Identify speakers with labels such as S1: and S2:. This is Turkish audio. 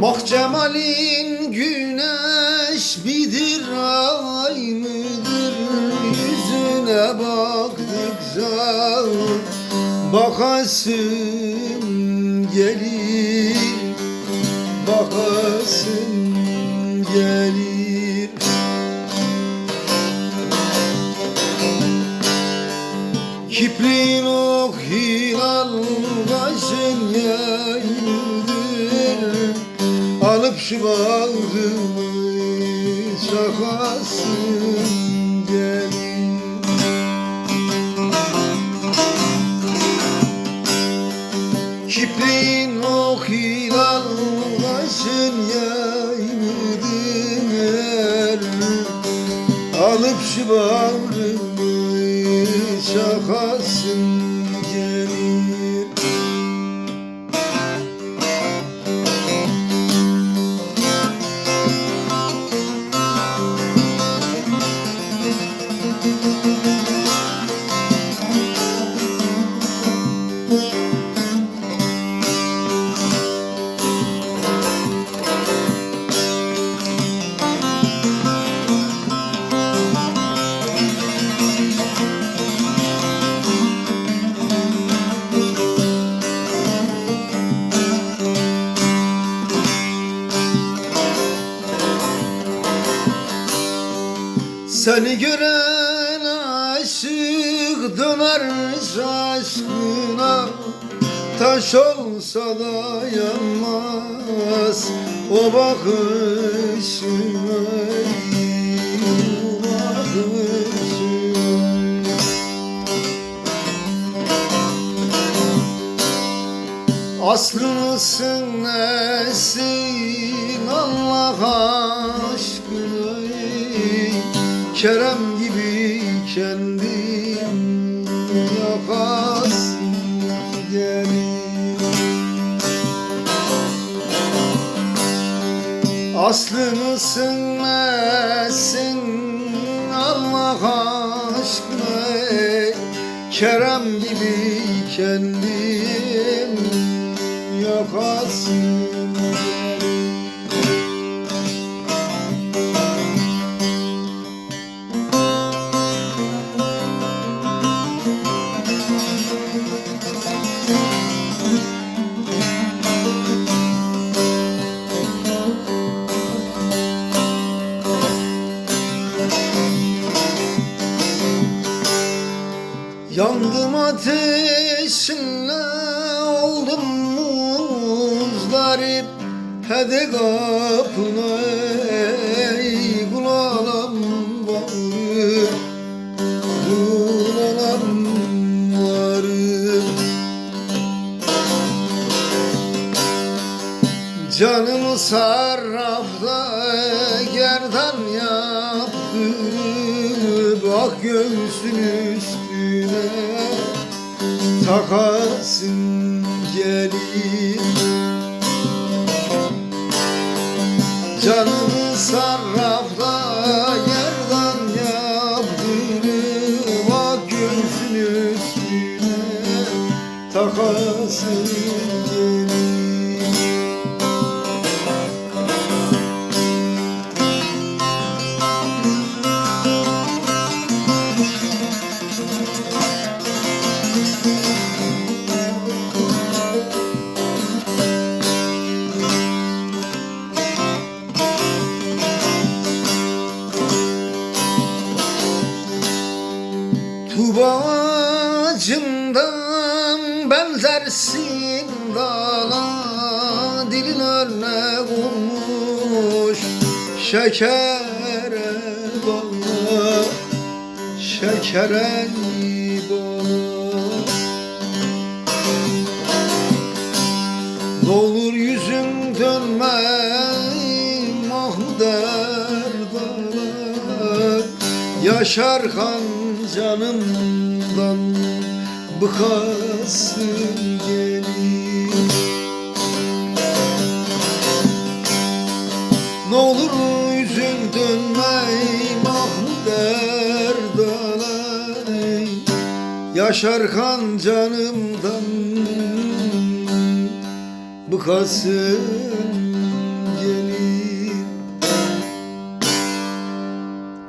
S1: Kimin güneş midir ay mıdır? Yüzüne baktıkça Bakasım gelir. Bakasım gelir. Kipriğin ok hilal başın yaydır Alıp şu bağrımı çakasın gelin. Kipriğin ok hilal başın yaydır Alıp şu Seni gören döner aşkına Taş olsa da yanmaz o bakışına bakışına. Aslısın nesin Allah Aslısın nesin Allah aşkına Kerem gibi kendim yakasın Yandım ateşinle oldum muzdarip Hede kapına ey kulağım bağır Kulağım varır Canımı sarrafta gerdan yaptı Bak göğsün üstüne takasın gelir Canımı sarrafta gerdan yaptı Bak göğsün üstüne. Takasın Tubacından benzersin dala Dilin örnek olmuş şekere bana Şekere bana Ne olur yüzün dönme Mahmud Erdal Yaşarkan canımdan bıkasın gelir Ne olur yüzün dönme Mahmud Erdal Yaşarkan canımdan. Bıkasın